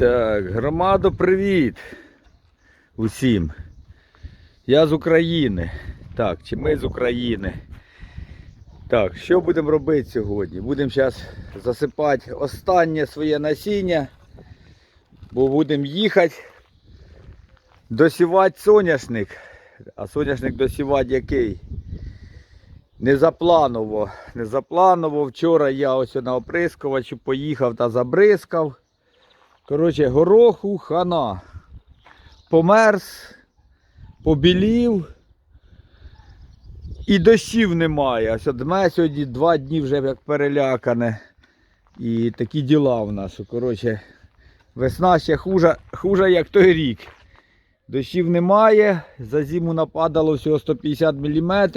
Так, громадо, привіт усім. Я з України. Так, чи ми з України? Так, що будемо робити сьогодні? Будемо зараз засипати останнє своє насіння, бо будемо їхати досівати соняшник. А соняшник досівати який? Незапланово. Незапланово. Вчора я ось на оприскувачі поїхав та забризкав. Коротше, гороху хана. Померз, побілів. І дощів немає. Ось дме сьогодні два дні вже як перелякане. І такі діла в нас. Коротше, весна ще хуже, хуже як той рік. Дощів немає. За зиму нападало всього 150 мм.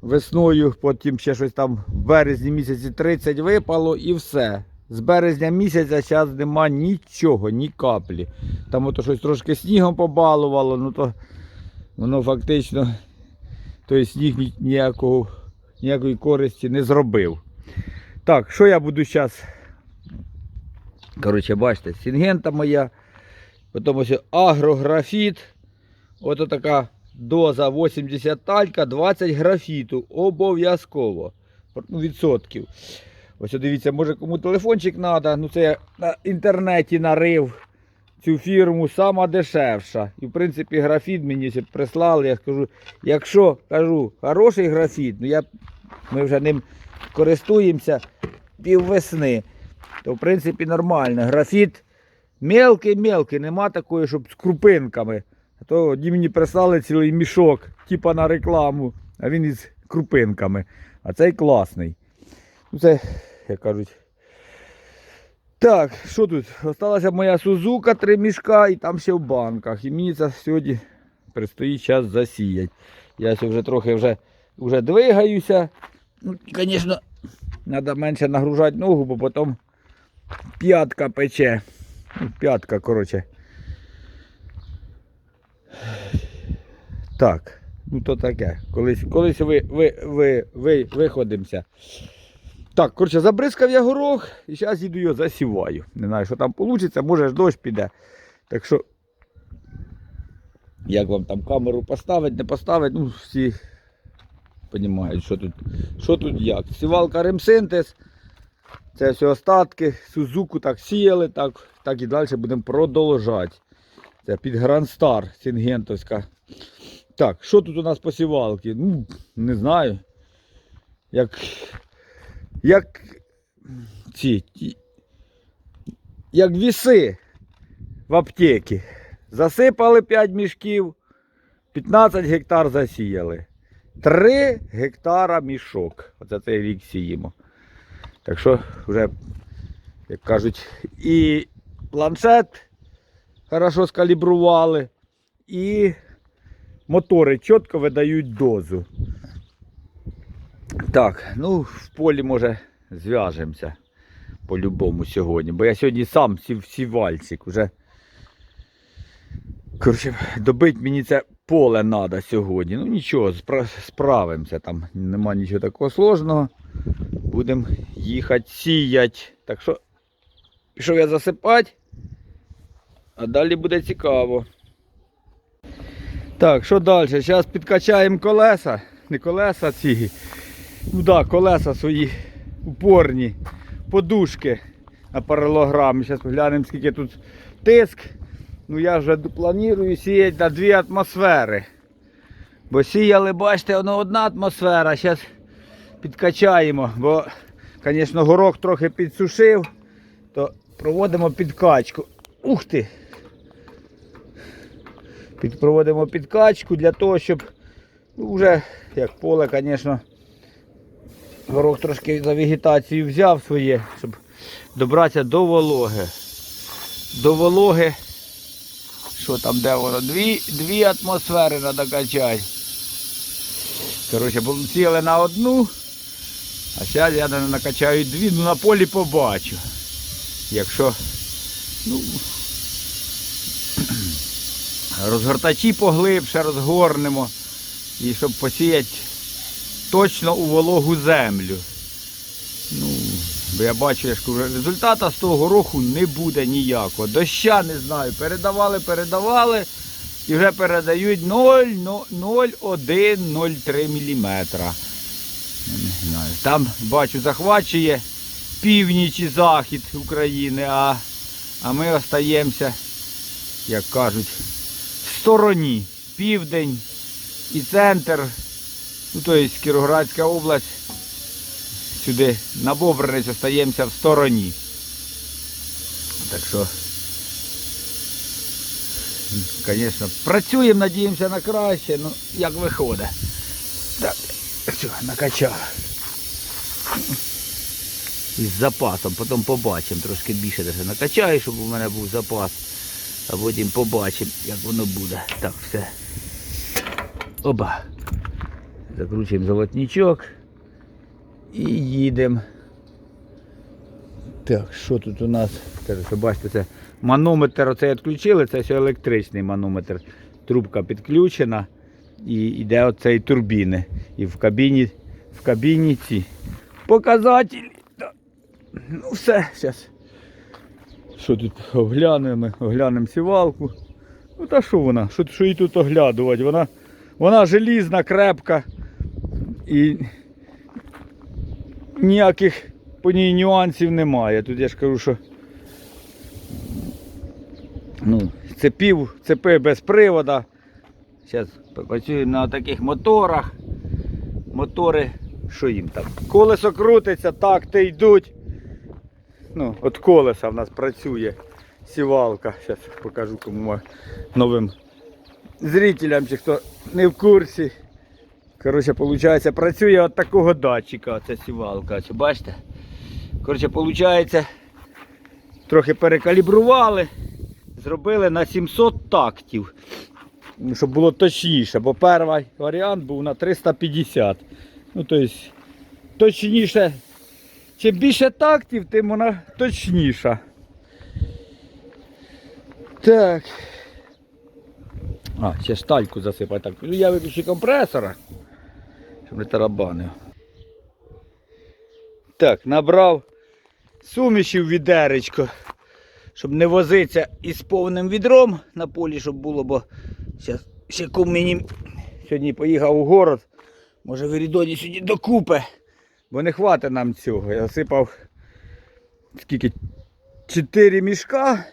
Весною, потім ще щось там в березні місяці 30 випало і все. З березня місяця зараз нема нічого, ні каплі. Там ото щось трошки снігом побалувало, ну то воно фактично той сніг ніякого, ніякої користі не зробив. Так, що я буду зараз? Коротше, бачите, сінгента моя, потім ось агрографіт. Ото така доза 80 талька, 20 графіту. Обов'язково. Ну, відсотків. Ось дивіться, може кому телефончик треба. Ну це я на інтернеті нарив цю фірму сама дешевша. І в принципі графіт мені прислали. Я скажу, якщо кажу, хороший графіт, ну я, ми вже ним користуємося піввесни, то в принципі нормально. Графіт мелкий-мелкий, нема такої, щоб з крупинками. А то мені прислали цілий мішок, типа на рекламу, а він із крупинками. А цей класний. Ну це, як кажуть. Так, що тут? Осталася моя Сузука, три мішка і там ще в банках. І мені це сьогодні предстоїть час засіяти. Я вже трохи вже, вже двигаюся. Ну, звісно, треба менше нагружати ногу, бо потім п'ятка пече. Ну, п'ятка, коротше. Так, ну то таке. Колись, колись ви, ви, ви, ви, виходимося. Так, коротше, забризкав я горох і зараз їду його засіваю. Не знаю, що там вийде, може ж дощ піде. Так що, як вам там камеру поставити, не поставити, ну всі розуміють, що тут, що тут як. Сівалка ремсинтез. Це все остатки, Сузуку так сіяли, так, так і далі будемо продовжати. Це під Грандстар Сінгентовська. Так, що тут у нас по сівалки? Ну, не знаю. Як, як ці, як віси в аптеці. Засипали 5 мішків, 15 гектар засіяли. 3 гектара мішок. Оце цей рік сіємо. Так що вже, як кажуть, і планшет хорошо скалібрували, і мотори чітко видають дозу. Так, ну в полі може зв'яжемося по-любому сьогодні. Бо я сьогодні сам сів сівальчик. Уже Коротше, добити мені це поле треба сьогодні. Ну нічого, спра- справимося. Там нема нічого такого сложного. Будемо їхати сіяти. Так що пішов я засипати, а далі буде цікаво. Так, що далі? Зараз підкачаємо колеса. Не колеса ці. Ну да, колеса свої упорні, подушки на паралограм. Зараз глянемо, скільки тут тиск. Ну я вже планую сіяти на дві атмосфери. Бо сіяли, бачите, воно одна атмосфера. Зараз підкачаємо, бо, звісно, горох трохи підсушив, то проводимо підкачку. Ух ти! Проводимо підкачку для того, щоб ну, вже як поле, звісно, горох трошки за вегетацію взяв своє, щоб добратися до вологи. До вологи, що там, де воно? Дві, дві атмосфери треба качати. Коротше, сіяли на одну, а зараз я накачаю дві, ну на полі побачу. Якщо ну, розгортачі поглибше розгорнемо і щоб посіяти точно у вологу землю. Ну, Бо я бачу, я ж кажу, результата з того року не буде ніякого. Доща не знаю. Передавали, передавали і вже передають 0,0103 мм. Там бачу, захвачує північ і захід України, а, а ми остаємося, як кажуть, в стороні. Південь і центр, ну тобто Кіровоградська область, сюди на Бобринець остаємося в стороні. Так що, звісно, працюємо, надіємося на краще, ну як виходить. Так, все, накачав. Із запасом, потім побачимо, трошки більше даже накачаю, щоб у мене був запас. А потім побачимо, як воно буде. Так, все. Оба. Закручуємо золотничок і їдемо. Так, що тут у нас? Що бачите, це манометр оцей відключили, це все електричний манометр. Трубка підключена і йде оцей турбіни. І в кабіні, в кабіні ці показателі. Ну все, зараз. Що тут оглянемо, оглянемо сівалку. Ну та що вона? Що, що її тут оглядувати? Вона, вона желізна, крепка і ніяких по ній нюансів немає. Тут я ж кажу, що ну, цепів, цепи без привода. Зараз працюємо на таких моторах. Мотори, що їм там? Колесо крутиться, такти йдуть. Ну, от колеса в нас працює сівалка. Зараз покажу кому новим зрителям, чи хто не в курсі. Коротше, виходить, працює от такого датчика, ця сівалка. Ось, бачите? Коротше, виходить, трохи перекалібрували, зробили на 700 тактів, ну, щоб було точніше, бо перший варіант був на 350. Ну, тобто, точніше, чим більше тактів, тим вона точніша. Так. А, ще штальку засипати. Так, я виключу компресора, щоб. Так, набрав сумішів відеречко, щоб не возитися із повним відром на полі, щоб було, бо ще мені сьогодні поїхав у город. Може в Ерідоні сьогодні докупе, бо не хватить нам цього. Я засипав скільки? 4 мішка.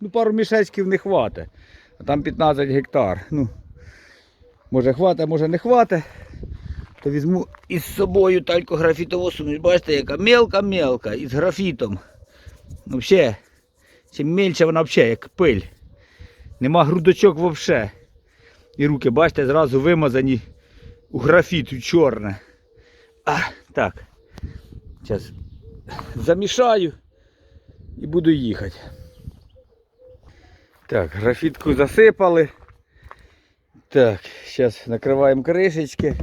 Ну, пару мішечків не хватить. А там 15 гектар. Ну, може хватить, може не хватить. То візьму із собою талькографітову суміш. Бачите, яка мелка-мелка, із графітом. Ну, взагалі, чим мельче вона взагалі, як пиль. Нема грудочок взагалі. І руки, бачите, зразу вимазані у графіту чорне. А, так. Зараз замішаю і буду їхати. Так, графітку засипали. Так, зараз накриваємо кришечки.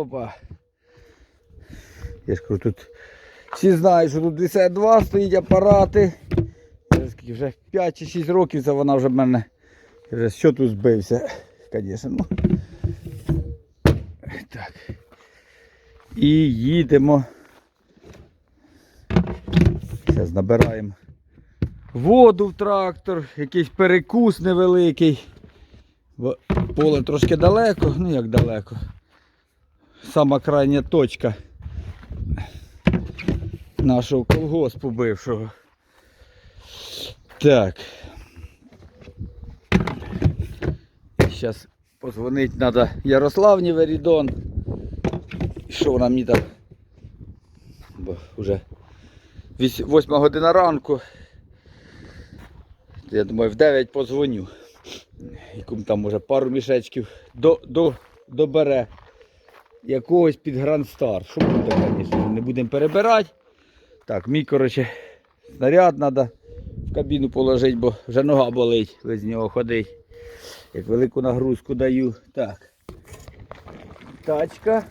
Опа. Я ж кажу, тут всі знають, що тут 52 стоїть апарати. Скільки, Вже 5 чи 6 років це вона вже в мене вже з щоту збився. Звісно. Ну. Так. І їдемо. Зараз набираємо воду в трактор, якийсь перекус невеликий. Бо поле трошки далеко, ну як далеко. Сама крайня точка нашого колгоспу бившого. Так. Зараз позвонити треба Ярославні Верідон. Що вона мені там? Бо вже 8 година ранку. Я думаю, в 9 позвоню. Якому там може пару мішечків до, до, добере якогось під Star. Що буде, звісно, не будемо перебирати. Так, мій, коротше, снаряд треба в кабіну положити, бо вже нога болить, без нього ходить. Як велику нагрузку даю. Так. Тачка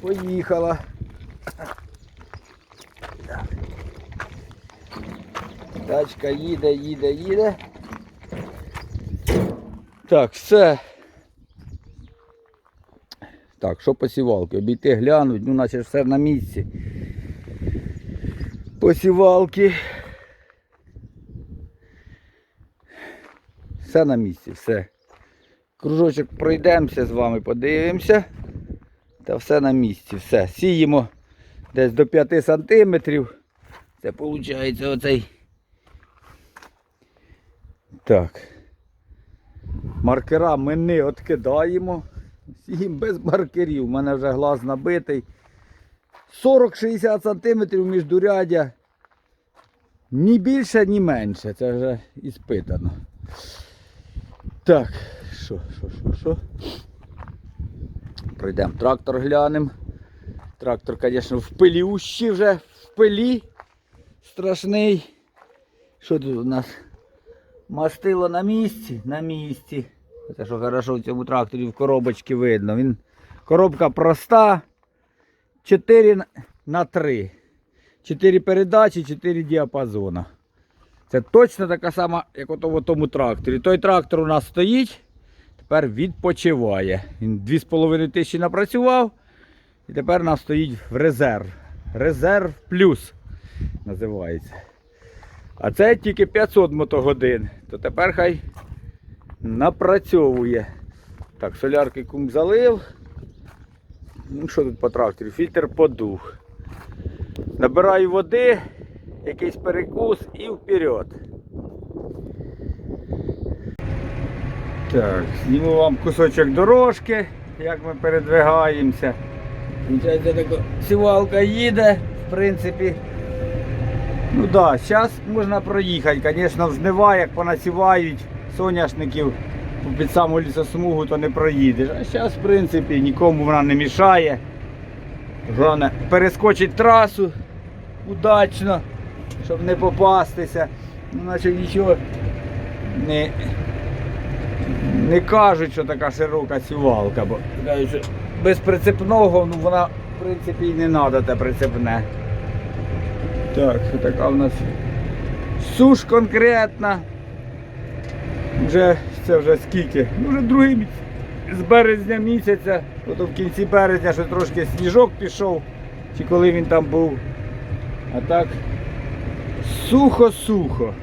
поїхала. Тачка їде, їде, їде. Так, все. Так, що посівалки? Обійти глянуть, ну наче все на місці. посівалки. Все на місці, все. Кружочок пройдемося з вами, подивимося. Та все на місці, все. Сіємо десь до 5 сантиметрів. Це виходить оцей. Так. Маркера ми не відкидаємо. Сіємо без маркерів. У мене вже глаз набитий. 40-60 сантиметрів міждурядя. Ні більше, ні менше. Це вже іспитано. Так, що, що, що, що? Пройдемо трактор глянемо. Трактор, звісно, в пилющі вже, в пилі. Страшний. Що тут у нас? Мастило на місці? На місці. Це що хорошо в цьому тракторі в коробочці видно. Він, коробка проста. 4 на 3. 4 передачі, 4 діапазона. Це точно така сама, як в тому тракторі. Той трактор у нас стоїть, тепер відпочиває. Він 2,5 тисячі напрацював і тепер у нас стоїть в резерв. Резерв плюс називається. А це тільки 500 мотогодин. То тепер хай напрацьовує. Так, солярки кум залив. Ну, що тут по тракторі? Фільтр подух. Набираю води, якийсь перекус і вперед. Так, зніму вам кусочок дорожки, як ми передвигаємося. Сівалка їде, в принципі. Ну так, да, зараз можна проїхати. Звісно, в жнива, як понасівають соняшників під саму лісосмугу, то не проїдеш. А зараз, в принципі, нікому вона не мішає. Головне перескочить трасу удачно, щоб не попастися. Ну, наче нічого не, не кажуть, що така широка сівалка, бо без прицепного ну, вона в принципі і не треба те прицепне. Так, така в нас суш конкретна. Вже це вже скільки? Ну вже другий місяць. З березня місяця, ото в кінці березня ще трошки сніжок пішов, чи коли він там був. А так сухо-сухо.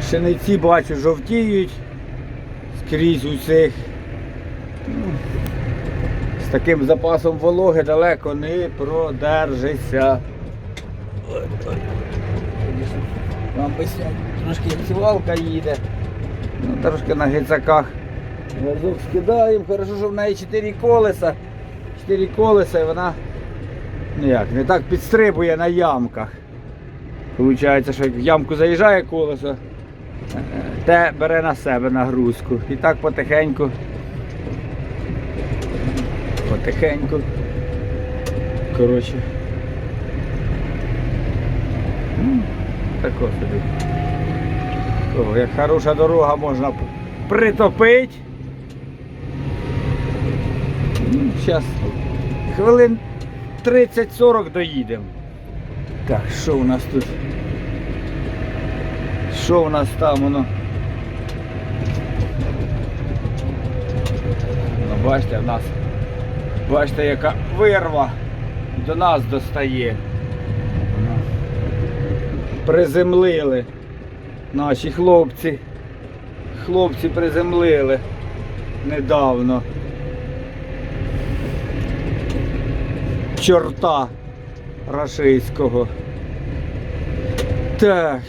Пшениці бачу жовтіють скрізь усіх. Ну, З таким запасом вологи далеко не продержися. Ой, ой. Трошки сівалка їде. Ну, трошки на гицаках. Газок скидаємо. Хорошо, що в неї 4 колеса. 4 колеса і вона ну як, не так підстрибує на ямках. Получається, що як в ямку заїжджає колесо, те бере на себе нагрузку. І так потихеньку. Потихеньку. Коротше. Тако собі. Як хороша дорога можна притопити. Зараз хвилин 30-40 доїдемо. Так, що у нас тут? Що у нас там воно? Ну, бачите, в нас, бачите, яка вирва до нас достає. Приземлили наші хлопці. Хлопці приземлили недавно. Чорта рашистського. Так.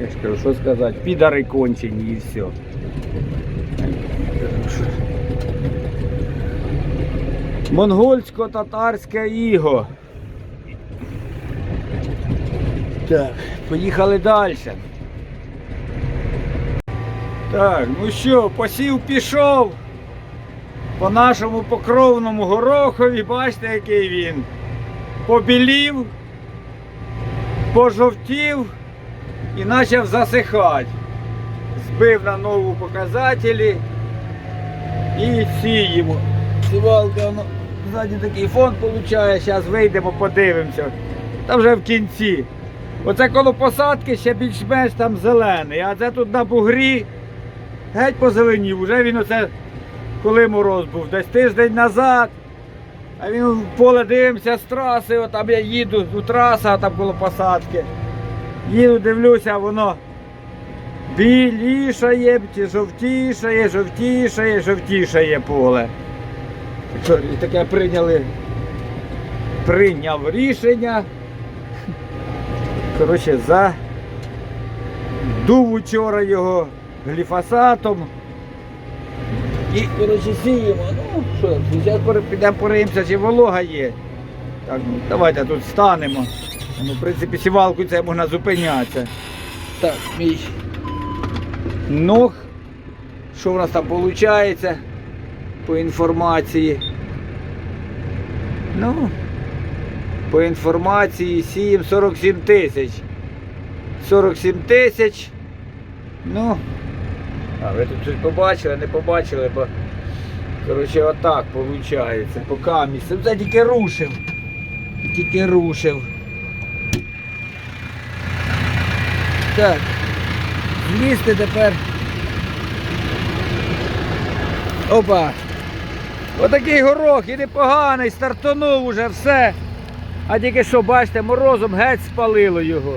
Я ж кажу, що сказати, підари кончені і все. Монгольсько-татарське іго. Так, поїхали далі. Так, ну що, посів пішов. По нашому покровному горохові, бачите, який він. Побілів, пожовтів і почав засихати. Збив на нову показателі і сіємо. Сівалка, воно ззаді такий фон виходить, зараз вийдемо, подивимося. Та вже в кінці. Оце коло посадки ще більш-менш там зелений, а це тут на бугрі геть позеленів. Уже він оце, коли мороз був, десь тиждень назад. А він в поле дивимося з траси, от там я їду, тут траса, там коло посадки. Їду, дивлюся, воно білішає, жовтішає, жовтішає, жовтішає поле. І таке прийняли, прийняв рішення. Коротше, за дув учора його гліфосатом. І, коротше, сіємо. Ну, що, зараз підемо пориємося, чи волога є. Так, ну, давайте тут станемо. Ну, в принципі, сівалку це можна зупинятися. Так, мій ног. Що в нас там виходить по інформації? Ну, по інформації сіємо 47 тисяч. 47 тисяч. Ну, а ви тут щось побачили, не побачили, бо коротше отак виходить. Поки місце. Це тільки рушив. Тільки рушив. Так. Злізти тепер. Опа. Отакий горох і непоганий, стартанув уже все. А тільки що, бачите, морозом геть спалило його.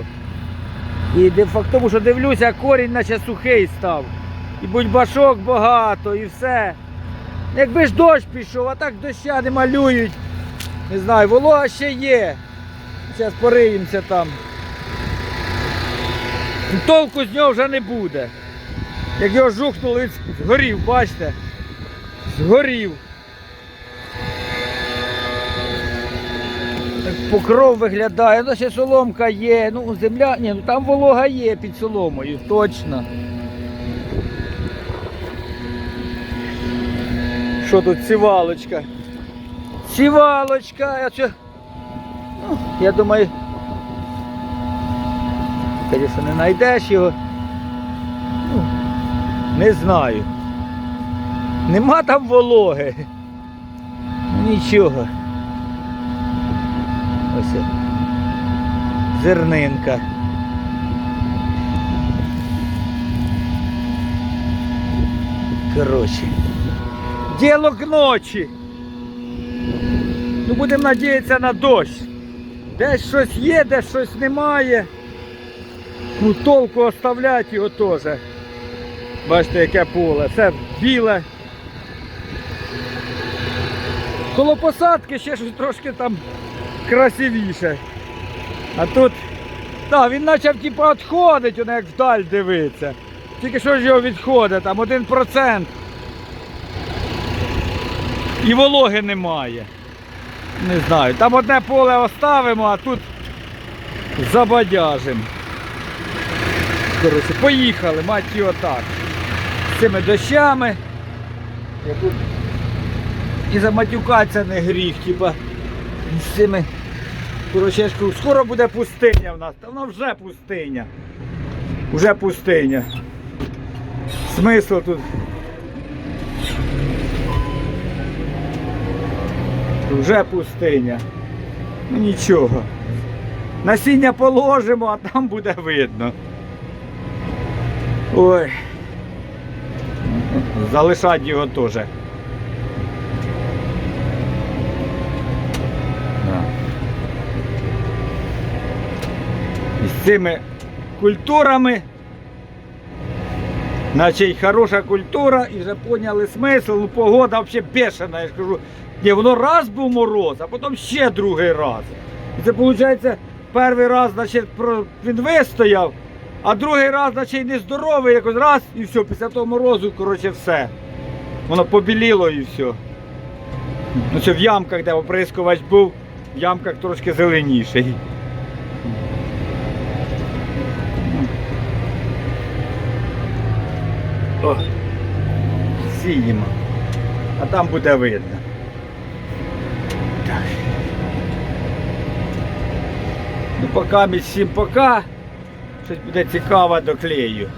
І факт тому, що дивлюся, корінь наче сухий став. І бульбашок багато, і все. Якби ж дощ пішов, а так доща не малюють. Не знаю, волога ще є. Зараз пориємося там. Толку з нього вже не буде. Як його жухнули, згорів, бачите? Згорів. Покров виглядає, ну ще соломка є, ну земля, ні, ну там волога є під соломою, точно. Що тут сівалочка? Сівалочка, я це. Ну, я думаю. Звісно, не знайдеш його. Ну, не знаю. Нема там вологи. Ну, Нічого. Ось. Зернинка. Коротше. Діло к ночі. Ну будемо надіятися на дощ. Десь щось є, десь щось немає. Ну толку оставляти його теж. Бачите, яке поле. Це біле. Коло посадки ще щось трошки там красивіше. А тут, так, він почав типу відходить, воно як вдаль дивиться. Тільки що ж його відходить, там один процент. І вологи немає. Не знаю. Там одне поле оставимо, а тут забадяжимо. Коротше, поїхали, мать його так. З цими дощами. І заматюкатися не гріх, типа з цими. Кажу, скоро буде пустиня в нас. Та воно вже пустиня. Вже пустиня. Смисл тут. Вже пустиня. Ну нічого. Насіння положимо, а там буде видно. Ой. Залишати його теж. З цими культурами. Й хороша культура, і вже поняли смисл, ну погода взагалі бешена. Я ж кажу, ні, воно раз був мороз, а потім ще другий раз. І це виходить, перший раз, значить, він вистояв, а другий раз, значить, нездоровий, якось раз і все, після того морозу, коротше, все. Воно побіліло і все. Ну в ямках, де оприскувач був, в ямках трошки зеленіший. О, сіємо. А там буде видно. Так. Ну, поки ми всім пока. Щось буде цікаво доклею.